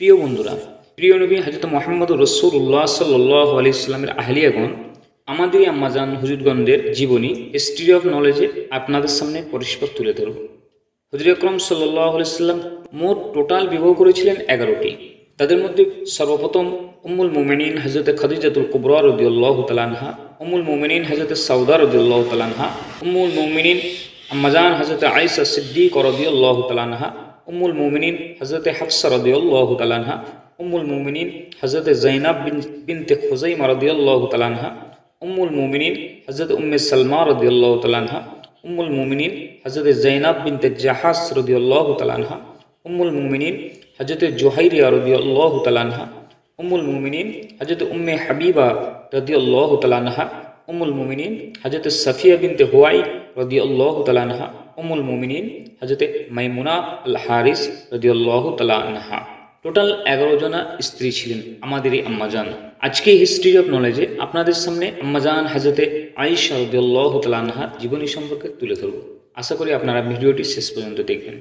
প্রিয় বন্ধুরা, প্রিয় নবী হজরত মোহাম্মদ রসুল্লাহ সাল্লাহ আলি ইসলামের আহলিয়াগণ, আমাদের আম্মাজান হুজুরগণদের জীবনী হিস্ট্রি অফ নলেজে আপনাদের সামনে পরিষ্কার তুলে ধরব। হজর আকরম সাল্লাহ আলাইসাল্লাম মোট টোটাল বিবাহ করেছিলেন এগারোটি। তাদের মধ্যে সর্বপ্রথম উম্মুল মোমিনিন হজরত খাদিজাতুল কুবরা রদিউল্লাহ তালানহা উম্মুল মোমেনিন হজরত সৌদা রদিউল্লাহ তালানহা উম্মুল মোমিনিন আম্মাজান হজরত আইসা সিদ্দিক রদিউল্লাহ তালানহা উম্মুল মোমিনিন হজরত হাফসা রদিউল্লাহ তালানহা উম্মুল মোমিনিন হজরত জৈনাব বিন, বিনতে খুজাইমা রদিউল্লাহ তালানহা উম্মুল মোমিনিন হজরত উম্মে সালমা রদিউল্লাহ তালানহা উম্মুল মুমিনিন হজরত জৈনাব বিনতে জাহাস রদিউল্লাহ তালানহা উম্মুল মুমিনিন হজরত জোহাইরিয়া রদিউল্লাহ তালানহা উম্মুল মুমিনিন হজরত উম্মে হাবিবা রদিউল্লাহ তালানহা উম্মুল মুমিনিন হজরত সফিয়া বিনতে হুয়াই রদিউল্লাহ তালানহা উম্মুল মুমিনিন হজরত মাইমুনা আল হারিস রদিউল্লাহ তালানহা টোটাল এগারো জনা স্ত্রী ছিলেন আমাদেরই আম্মাজান। আজকে হিস্ট্রি অফ নলেজে আপনাদের সামনে আম্মাজান হাজরতে আইসা রদিউল্লাহ তালানহা জীবনী সম্পর্কে তুলে ধরব। আশা করি আপনারা ভিডিওটি শেষ পর্যন্ত দেখবেন।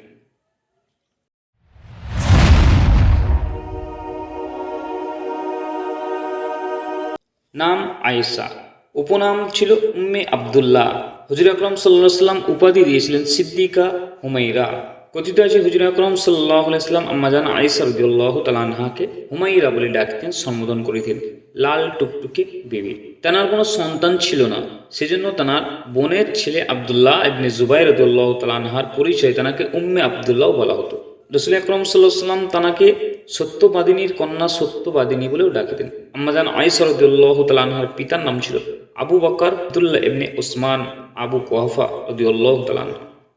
নাম আয়েশা। উপনাম ছিল উম্মে আবদুল্লাহ। হুজুর আকরম সাল্লাহ সাল্লাম উপাধি দিয়েছিলেন সিদ্দিকা হুমাইরা কথিত আছে হুজুর আকরম সাল্লাহ সাল্লাম আম্মাজান আয়েশা রদিউল্লাহ তালানহাকে হুমাইরা বলে ডাকতেন, সম্বোধন করিতেন, লাল টুকটুকে বেবি। তেনার কোনো সন্তান ছিল না। সেজন্য তেনার বোনের ছেলে আবদুল্লাহ ইবনে জুবাই রদুল্লাহ তালানহার পরিচয় তেনাকে উম্মে আবদুল্লাহ বলা হতো। রসুল আকরম সাল্লাহ সাল্লাম তানাকে সত্যবাদিনীর কন্যা সত্যবাদিনী বলেও ডাকিতেন। আম্মাজান আইসরদুল্লাহ তালানহার পিতার নাম ছিল আবু বকর আবদুল্লাহ ইবনে ওসমান আবু কোহাফা রদিউল্লাহ তালান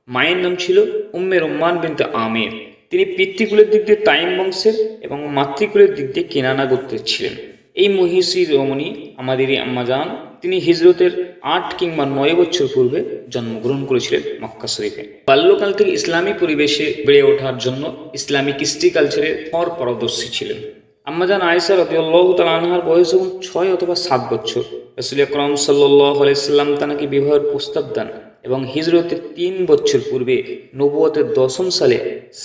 মায়ের নাম ছিল উম্মে রহমান বিনতে আমির। তিনি পিতৃকুলের দিক দিয়ে তাইম বংশের এবং মাতৃকুলের দিক দিয়ে কেনানা গোত্রের ছিলেন। এই মহিষী রমণী আমাদের এই আম্মাজান তিনি হিজরতের আট কিংবা নয় বছর পূর্বে জন্মগ্রহণ করেছিলেন মক্কা শরীফে। বাল্যকাল থেকে ইসলামী পরিবেশে বেড়ে ওঠার জন্য ইসলামিক হিস্ট্রি কালচারের পর পারদর্শী ছিলেন। আম্মাজান আয়েশা রদিউল্লাহ তালানহার বয়স যখন ছয় অথবা সাত বছর। রসুল আকরম সাল্লাহ আলাইসাল্লাম তানাকে বিবাহের প্রস্তাব দেন এবং হিজরতের তিন বছর পূর্বে নবুয়তের দশম সালে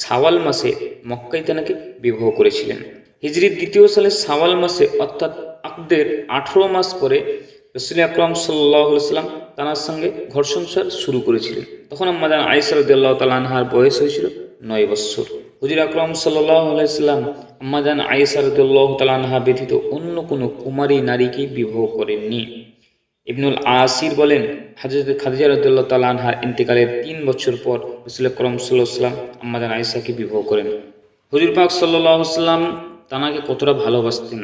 সাওয়াল মাসে মক্কায় তানাকে বিবাহ করেছিলেন। হিজরির দ্বিতীয় সালে সাওয়াল মাসে অর্থাৎ আকদের আঠেরো মাস পরে রসুল আকরম সাল্লাহ সাল্লাম তানার সঙ্গে ঘর সংসার শুরু করেছিলেন। তখন আমাদের আইসার উদ্দাল্লাহ তালানহার বয়স হয়েছিল নয় বৎসর হুজুর আকরম আলাইসাল্লাম আম্মাজান আইসার উদ্দাল্লাহ তালানহা ব্যতীত অন্য কোনো কুমারী নারীকে বিবাহ করেননি। ইবনুল আসির বলেন, হাজরত খাদিজা রদুল্লাহ তালানহার ইন্তেকালের তিন বছর পর রসুল আকরম সাল্লাহ সাল্লাম আম্মাজান আইসাকে বিবাহ করেন। হুজুর পাক সাল্লাম তানাকে কতটা ভালোবাসতেন।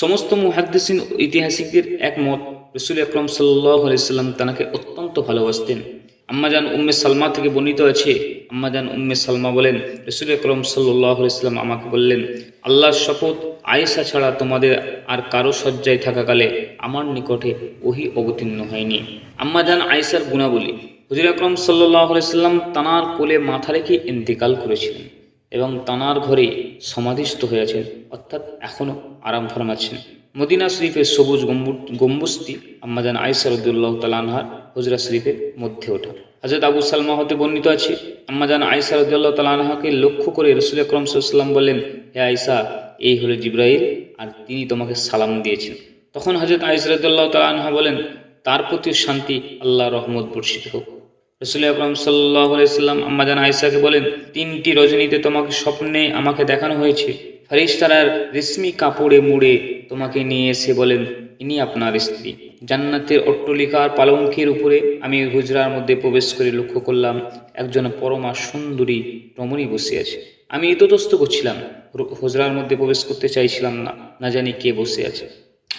সমস্ত মুহাদ্দিসিন ঐতিহাসিকদের একমত, রসুল আকরম সাল্লাহ আলাইসাল্লাম তানাকে অত্যন্ত ভালোবাসতেন। আম্মাজান উম্মে সালমা থেকে বর্ণিত আছে আম্মাজান উম্মে সালমা বলেন রসুল আকরম সাল্লাহ আলাইসাল্লাম আমাকে বললেন, আল্লাহর শপথ আয়েশা ছাড়া তোমাদের আর কারও সজ্জায় থাকাকালে আমার নিকটে ওহি অবতীর্ণ হয়নি। আম্মাজান আয়েশার গুণাবলী, হুজুর আকরম সাল্লাহ আলাইসাল্লাম তানার কোলে মাথা রেখে ইন্তেকাল করেছিলেন এবং তানার ঘরে সমাধিস্থ হয়েছেন, অর্থাৎ এখনও আরাম ফরমাচ্ছেন। মদিনা শরীফের সবুজ গম্বু গম্বুজটি আম্মাজান আইসারুদ্দুল্লাহ তালানহার হুজরা শরীফের মধ্যে ওঠা। হজরত আবু সালমা হতে বর্ণিত আছে আম্মাজান আইসারুদ্দুল্লাহ তালানহাকে লক্ষ্য করে রসুল আকরম সাল্লাম বললেন, হে আইসা এই হলো জিব্রাইল আর তিনি তোমাকে সালাম দিয়েছেন। তখন হজরত আইসারুদ্দুল্লাহ তালানহা বলেন, তার প্রতি শান্তি আল্লাহ রহমত বর্ষিত হোক। রসুল আকরম সাল্লাহ আলাইসাল্লাম আম্মাজান আয়েশাকে বলেন, তিনটি রজনীতে তোমাকে স্বপ্নে আমাকে দেখানো হয়েছে। ফারিস্তারার রেশমি কাপড়ে মুড়ে তোমাকে নিয়ে এসে বলেন, ইনি আপনার স্ত্রী। জান্নাতের অট্টলিকার পালঙ্কের উপরে আমি হুজরার মধ্যে প্রবেশ করে লক্ষ্য করলাম, একজন পরমা সুন্দরী রমণী বসে আছে। আমি ইততস্ত করছিলাম হুজরার মধ্যে প্রবেশ করতে চাইছিলাম না না জানি কে বসে আছে।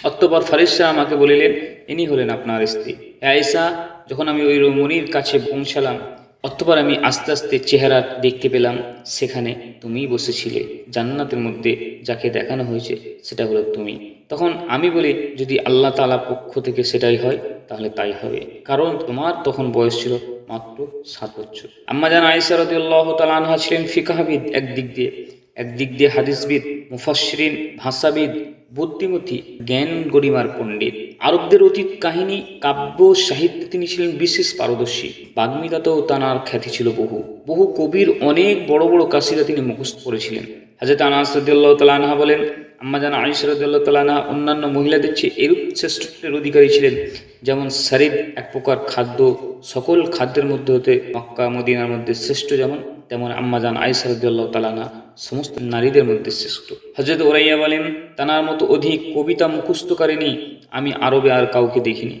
অতঃপর ফারিসা আমাকে বলিলেন, ইনি হলেন আপনার স্ত্রী। আয়েশা, যখন আমি ওই রমণীর কাছে পৌঁছালাম অতঃপর আমি আস্তে আস্তে চেহারা দেখতে পেলাম, সেখানে তুমিই বসেছিলে। জান্নাতের মধ্যে যাকে দেখানো হয়েছে, সেটা হলো তুমি। তখন আমি বলি, যদি আল্লাহ তালা পক্ষ থেকে সেটাই হয়, তাহলে তাই হবে। কারণ তোমার তখন বয়স ছিল মাত্র সাত বছর। আম্মা জান আয়েশা রদিউল্লাহ তালানহা ছিলেন ফিকাহাবিদ একদিক দিয়ে। একদিক দিয়ে হাদিসবিদ মুফাসরিন ভাষাবিদ, বুদ্ধিমতী জ্ঞান গরিমার পণ্ডিত। আরবদের অতীত কাহিনী, কাব্য, সাহিত্যে তিনি ছিলেন বিশেষ পারদর্শী। বাগ্মিতাতেও তানার খ্যাতি ছিল বহু। বহু কবির অনেক বড় বড় কাশিরা তিনি মুখস্থ করেছিলেন। হাজরত আনাস রদিয়াল্লাহ তালানহা বলেন আম্মাজান আইস রদিয়াল্লাহ তালানহা অন্যান্য মহিলাদের চেয়ে এরূপ শ্রেষ্ঠত্বের অধিকারী ছিলেন। যেমন সারিদ, এক প্রকার খাদ্য, সকল খাদ্যের মধ্যে হতে মক্কা, মদিনার মধ্যে শ্রেষ্ঠ যেমন, তেমন আম্মাজান আইস রদিয়াল্লাহ তালানহা সমস্ত নারীদের মধ্যে শ্রেষ্ঠ। হজরত ওরাইয়া বলেন, তানার মতো অধিক কবিতা মুখস্থকারিনী আমি আরবে আর কাউকে দেখিনি।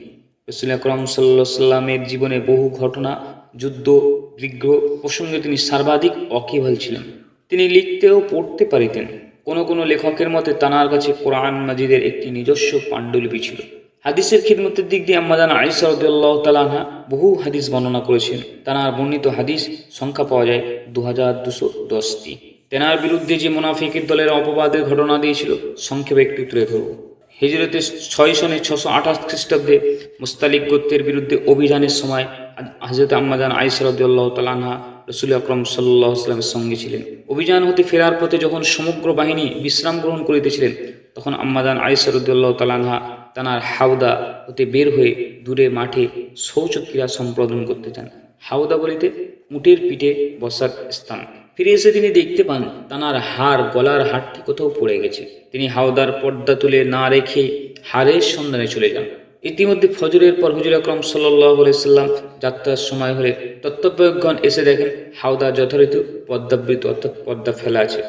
রসুল আকরম সাল্লা সাল্লামের জীবনে বহু ঘটনা, যুদ্ধ, বিগ্রহ প্রসঙ্গে তিনি সর্বাধিক অকিভাল ছিলেন। তিনি লিখতে ও পড়তে পারিতেন। কোনো কোনো লেখকের মতে তানার কাছে কোরআন মাজিদের একটি নিজস্ব পাণ্ডুলিপি ছিল। হাদিসের খিদমতের দিক দিয়ে আম্মাদান আইসা তালাহা বহু হাদিস বর্ণনা করেছেন। তানার বর্ণিত হাদিস সংখ্যা পাওয়া যায় দু হাজার দুশো দশটি। তেনার বিরুদ্ধে যে মুনাফিকের দলের অপবাদের ঘটনা দিয়েছিল, সংক্ষেপে একটু তুলে ধরব। হিজরতে ছয় সনে ছশো আঠাশ খ্রিস্টাব্দে মুস্তালিক গোত্রের বিরুদ্ধে অভিযানের সময় হজরত আম্মাজান আইসরদুল্লাহ তালানহা রসুল আকরম সাল্লাহ আসলামের সঙ্গে ছিলেন। অভিযান হতে ফেরার পথে যখন সমগ্র বাহিনী বিশ্রাম গ্রহণ করিতেছিলেন, তখন আম্মাজান আইসরদুল্লাহ তালানহা তানার হাওদা হতে বের হয়ে দূরে মাঠে শৌচক্রিয়া সম্পাদন করতে চান। হাওদা বলিতে উটের পিঠে বসার স্থান। ফিরে এসে তিনি দেখতে পান, তানার হার, গলার হারটি কোথাও পড়ে গেছে। তিনি হাওদার পর্দা তুলে না রেখে হারের সন্ধানে চলে যান। ইতিমধ্যে ফজরের পর হুজুর আকরম সাল্লাহ সাল্লাম যাত্রার সময় হলে তত্ত্বপ্রয়োগগণ এসে দেখেন হাওদা যথারীতি পদ্মাবৃত, অর্থাৎ পদ্মা ফেলা আছে।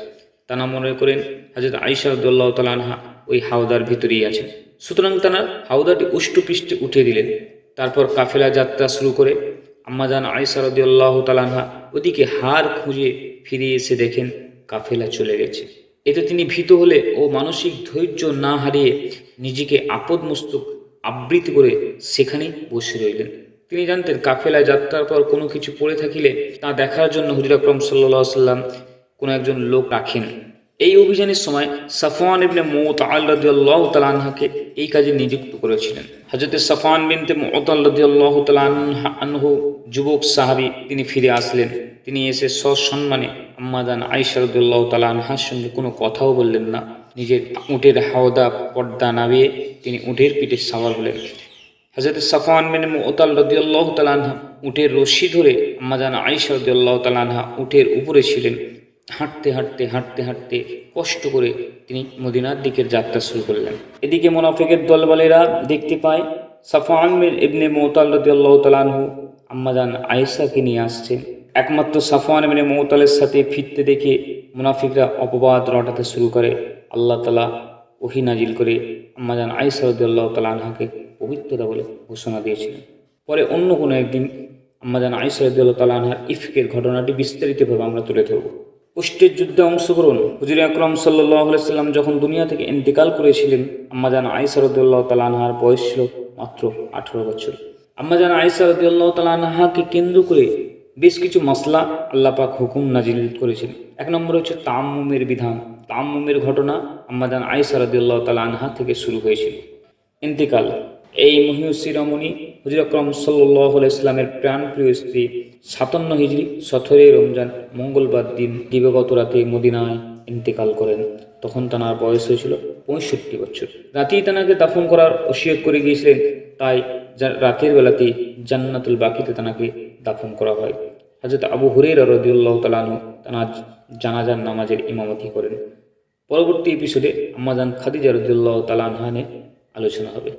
তানা মনে করেন হাজরত আইসা উদ্দুল্লাহ তালানহা ওই হাওদার ভিতরেই আছেন। সুতরাং তারা হাওদাটি উষ্টপৃষ্টে উঠিয়ে দিলেন। তারপর কাফেলা যাত্রা শুরু করে আম্মাজান আইসা রদিউল্লাহ তালানহা ওদিকে হার খুঁজে ফিরে এসে দেখেন কাফেলা চলে গেছে। এতে তিনি ভীত হলে ও মানসিক ধৈর্য না হারিয়ে নিজেকে আপদ মস্তক আবৃত করে সেখানেই বসে রইলেন। তিনি জানতেন কাফেলায় যাত্রার পর কোনো কিছু পড়ে থাকিলে তা দেখার জন্য হুজুর আকরম সাল্লাহ সাল্লাম কোনো একজন লোক রাখেন। এই অভিযানের সময় সাফওয়ান ইবনে মৌত আল রাদিয়াল্লাহ তালানহাকে এই কাজে নিযুক্ত করেছিলেন। হজরত সাফান বিনতে মৌত আল রাদিয়াল্লাহ তালানহা আনহু যুবক সাহাবি তিনি ফিরে আসলেন। তিনি এসে সসম্মানে আম্মাদান আইসা রদুল্লাহ তালানহার সঙ্গে কোনো কথাও বললেন না। নিজের উটের হাওদা পর্দা নামিয়ে তিনি উটের পিঠে সাওয়ার হলেন হজরত সাফান বিন মোতাল রদিয়াল্লাহ তালানহা উটের রশি ধরে আম্মাজান আইসা রদিয়াল্লাহ তালানহা উটের উপরে ছিলেন। হাঁটতে হাঁটতে হাঁটতে হাঁটতে কষ্ট করে তিনি মদিনার দিকের যাত্রা শুরু করলেন। এদিকে মোনাফেকের দলবলেরা দেখতে পায় সাফান বিন ইবনে মোতাল রদিয়াল্লাহ তালানহু আম্মাজান আয়েশাকে নিয়ে আসছে। একমাত্র সাফওয়ান ইবনে মৌতালের সাথে ফিরতে দেখে মুনাফিকরা অপবাদ রটাতে শুরু করে। আল্লাহ তালা ওহি নাজিল করে আম্মাজান আয়েশা রদিয়াল্লাহ তালানহাকে পবিত্রতা বলে ঘোষণা দিয়েছিলেন। পরে অন্য কোনো একদিন আম্মাজান আয়েশা তালানহার ইফকের ঘটনাটি বিস্তারিতভাবে আমরা তুলে ধরব। পুষ্টের যুদ্ধে অংশগ্রহণ। হুজুর আকরম সাল্লাহ সাল্লাম যখন দুনিয়া থেকে ইন্তেকাল করেছিলেন আম্মাজান আয়েশা রদিয়াল্লাহ তালানহার বয়স ছিল মাত্র আঠেরো বছর। আম্মাজান আয়েশা রদিয়াল্লাহ তালানহাকে কেন্দ্র করে বেশ কিছু মশলা আল্লাপাক হুকুম নাজিল করেছিলেন। এক নম্বর হচ্ছে তাম্মুমের বিধান। তাম্মুমের ঘটনা আম্মাদান আয়েশা তালানহা থেকে শুরু হয়েছিল। ইন্তিকাল। এই মহিউসি রমণী হুজুর আকরম সাল্লাহ ইসলামের প্রাণপ্রিয় স্ত্রী সাতান্ন হিজড়ি সতেরোই রমজান, মঙ্গলবার দিন দিবগত রাতে মদিনায় ইন্তেকাল করেন। তখন তানার বয়স হয়েছিল পঁয়ষট্টি বছর। রাতেই তানাকে দাফন করার ওসিয়ত করে গিয়েছিলেন। তাই রাতের বেলাতে জান্নাতুল বাকিতে তানাকে দাফন করা হয়। হাজরত আবু হুরের রদিউল্লাহ তালানু তানার জানাজার নামাজের ইমামতি করেন। পরবর্তী এপিসোডে আম্মাজান খাদিজা রদিউল্লাহ তালানহানে আলোচনা হবে।